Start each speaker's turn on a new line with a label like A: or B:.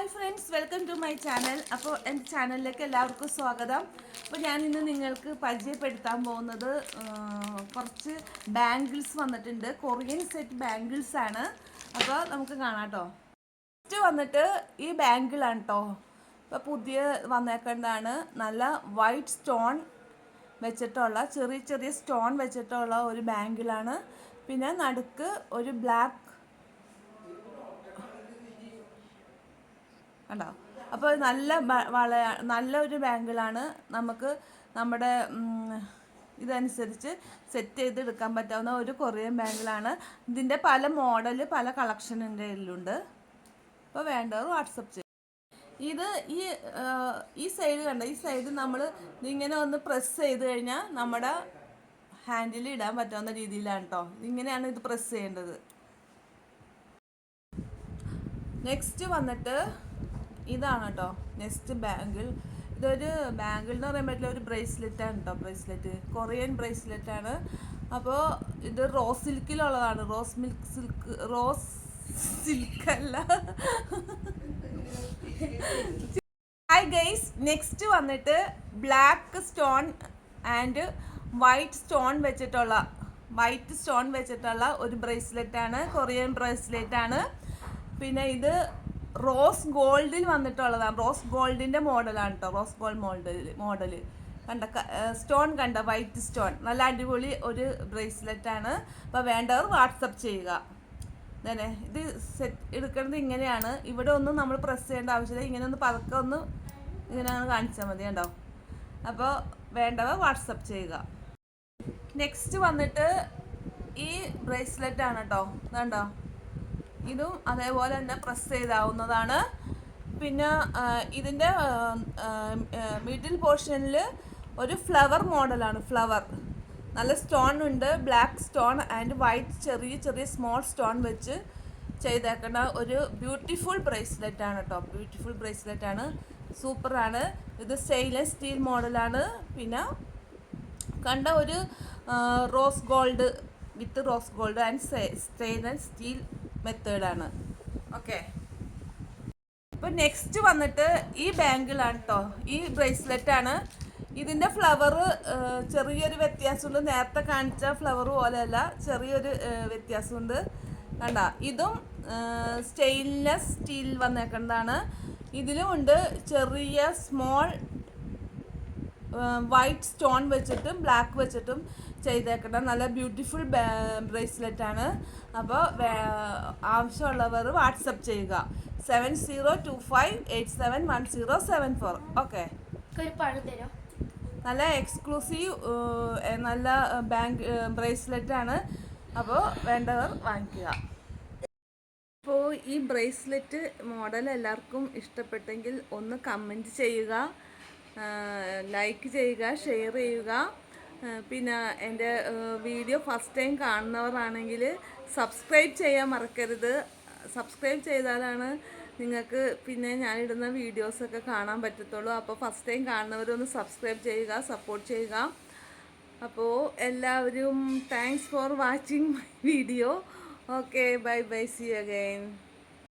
A: Hi friends welcome to my channel. അപ്പോൾ എന്റെ ചാനലിലേക്ക് എല്ലാവർക്കും സ്വാഗതം. അപ്പോൾ ഞാൻ ഇന്ന് നിങ്ങൾക്ക് പരിചയപ്പെടുത്താൻ പോകുന്നത് കുറച്ച് ബാംഗിൾസ് വന്നിട്ടുണ്ട്. കൊറിയൻ സെറ്റ് ബാംഗിൾസ് ആണ്. അപ്പോൾ നമുക്ക് കാണാം കേട്ടോ. ഫസ്റ്റ് വന്നിട്ട് ഈ ബാംഗിളാണ് കേട്ടോ. ഇപ്പോൾ പുതിയ വന്നേക്കേണ്ടതാണ് നല്ല വൈറ്റ് സ്റ്റോൺ വെച്ചിട്ടുള്ള ചെറിയ ചെറിയ സ്റ്റോൺ വെച്ചിട്ടുള്ള ഒരു ബാംഗിളാണ് പിന്നെ നടുക്ക് ഒരു ബ്ലാക്ക് കണ്ടോ? അപ്പോൾ നല്ല വള നല്ല ഒരു ബാങ്കിളാണ് നമുക്ക് നമ്മുടെ ഇതനുസരിച്ച് സെറ്റ് ചെയ്തെടുക്കാൻ പറ്റാവുന്ന ഒരു കൊറിയൻ ബാങ്കിലാണ് ഇതിന്റെ പല മോഡൽ പല കളക്ഷനിന്റെ ഇതിലുണ്ട് അപ്പോൾ വേണ്ടത് വാട്സപ്പ് ചെയ്യും. ഇത് ഈ ഈ സൈഡ് കണ്ട? ഈ സൈഡ് നമ്മൾ ഇങ്ങനെ ഒന്ന് പ്രസ് ചെയ്ത് കഴിഞ്ഞാൽ നമ്മുടെ ഹാൻഡിൽ ഇടാൻ പറ്റാവുന്ന രീതിയിലാണ് കേട്ടോ ഇങ്ങനെയാണ് ഇത് പ്രസ് ചെയ്യേണ്ടത്. നെക്സ്റ്റ് വന്നിട്ട് ഇതാണ് കേട്ടോ. നെക്സ്റ്റ് ബാങ്കിൾ ഇതൊരു ബാങ്കിൾ എന്ന് പറയാൻ പറ്റില്ല ഒരു ബ്രേസ്ലെറ്റ് ആണ് കേട്ടോ ബ്രേസ്ലെറ്റ് കൊറിയൻ ബ്രേസ്ലെറ്റ് ആണ്. അപ്പോൾ ഇത് rose സിൽക്കിലുള്ളതാണ് rose milk silk rose silk അല്ല. ഹായ് ഗൈസ് നെക്സ്റ്റ് വന്നിട്ട് black stone and white stone വെച്ചിട്ടുള്ള വൈറ്റ് സ്റ്റോൺ വെച്ചിട്ടുള്ള ഒരു ബ്രേസ്ലെറ്റ് ആണ്. കൊറിയൻ ബ്രേസ്ലെറ്റ് ആണ്. പിന്നെ ഇത് റോസ് ഗോൾഡിൽ വന്നിട്ടുള്ളതാണ് റോസ് ഗോൾഡിന്റെ മോഡലാണ് കേട്ടോ റോസ് ഗോൾഡ് മോഡൽ മോഡൽ കണ്ട സ്റ്റോൺ കണ്ട വൈറ്റ് സ്റ്റോൺ. നല്ല അടിപൊളി ഒരു ബ്രേസ്ലെറ്റ് ആണ് അപ്പോൾ വേണ്ടവർ വാട്സപ്പ് ചെയ്യുക. അതന്നെ ഇത് സെറ്റ് എടുക്കുന്നത് ഇങ്ങനെയാണ്. ഇവിടെ ഒന്നും നമ്മൾ പ്രസ് ചെയ്യേണ്ട ആവശ്യമില്ല. ഇങ്ങനെ ഒന്ന് പതുക്കെ ഒന്ന് ഇങ്ങനെ കാണിച്ചാൽ മതി കണ്ടോ? അപ്പോൾ വേണ്ടവർ വാട്സപ്പ് ചെയ്യുക. നെക്സ്റ്റ് വന്നിട്ട് ഈ ബ്രേസ്ലെറ്റ് ആണ് കേട്ടോ ഇതുണ്ടോ ഇതും അതേപോലെ തന്നെ പ്രസ് ചെയ്താവുന്നതാണ്. പിന്നെ ഇതിന്റെ മിഡിൽ പോർഷനിൽ ഒരു ഫ്ലവർ മോഡലാണ് ഫ്ലവർ നല്ല സ്റ്റോൺ ഉണ്ട് ബ്ലാക്ക് സ്റ്റോൺ ആൻഡ് വൈറ്റ് ചെറിയ ചെറിയ സ്മോൾ സ്റ്റോൺ വെച്ച് ചെയ്തേക്കുന്ന ഒരു ബ്യൂട്ടിഫുൾ ബ്രേസ്ലെറ്റ് ആണ് കേട്ടോ ബ്യൂട്ടിഫുൾ ബ്രേസ്ലെറ്റ് ആണ്. സൂപ്പറാണ് ഇത് സ്റ്റെയിൻലെസ് സ്റ്റീൽ മോഡലാണ് പിന്നെ കണ്ട ഒരു rose gold with rose gold and stainless steel മെത്തേഡാണ്. ഓക്കെ. ഇപ്പം നെക്സ്റ്റ് വന്നിട്ട് ഈ ബാങ്കിളാണ് കേട്ടോ ഈ ബ്രേസ്ലെറ്റ് ആണ് ഇതിന്റെ ഫ്ലവർ ചെറിയൊരു വ്യത്യാസമുണ്ട്. നേരത്തെ കാണിച്ച ഫ്ലവർ പോലെയല്ല ചെറിയൊരു വ്യത്യാസമുണ്ട്. കണ്ട ഇതും സ്റ്റെയിൻലെസ് സ്റ്റീൽ വന്നേക്കുന്നതാണ്. ഇതിലും ഉണ്ട് ചെറിയ സ്മോൾ വൈറ്റ് സ്റ്റോൺ വെച്ചിട്ടും ബ്ലാക്ക് വെച്ചിട്ടും ചെയ്തേക്കണം. നല്ല ബ്യൂട്ടിഫുൾ ബ്രേസ്ലെറ്റ് ആണ്. അപ്പോൾ ആവശ്യമുള്ളവർ വാട്സപ്പ് ചെയ്യുക. Seven zero two five eight seven one zero seven four okay നല്ല എക്സ്ക്ലൂസീവ് നല്ല ബാങ്ക് ബ്രേസ്ലെറ്റ് ആണ്. അപ്പോൾ വേണ്ടവർ വാങ്ങിക്കുക. അപ്പോൾ ഈ ബ്രേസ്ലെറ്റ് മോഡൽ എല്ലാവർക്കും ഇഷ്ടപ്പെട്ടെങ്കിൽ ഒന്ന് കമന്റ് ചെയ്യുക. ലൈക്ക് ചെയ്യുക ഷെയർ ചെയ്യുക. പിന്നെ എന്റെ വീഡിയോ ഫസ്റ്റ് ടൈം കാണുന്നവരാണെങ്കിൽ സബ്സ്ക്രൈബ് ചെയ്യാൻ മറക്കരുത്. സബ്സ്ക്രൈബ് ചെയ്താലാണ് നിങ്ങൾക്ക് പിന്നെ ഞാനിടുന്ന വീഡിയോസൊക്കെ കാണാൻ പറ്റത്തുള്ളൂ. അപ്പോൾ ഫസ്റ്റ് ടൈം കാണുന്നവരൊന്ന് സബ്സ്ക്രൈബ് ചെയ്യുക സപ്പോർട്ട് ചെയ്യുക. അപ്പോൾ എല്ലാവരും thanks for watching my video okay bye bye see again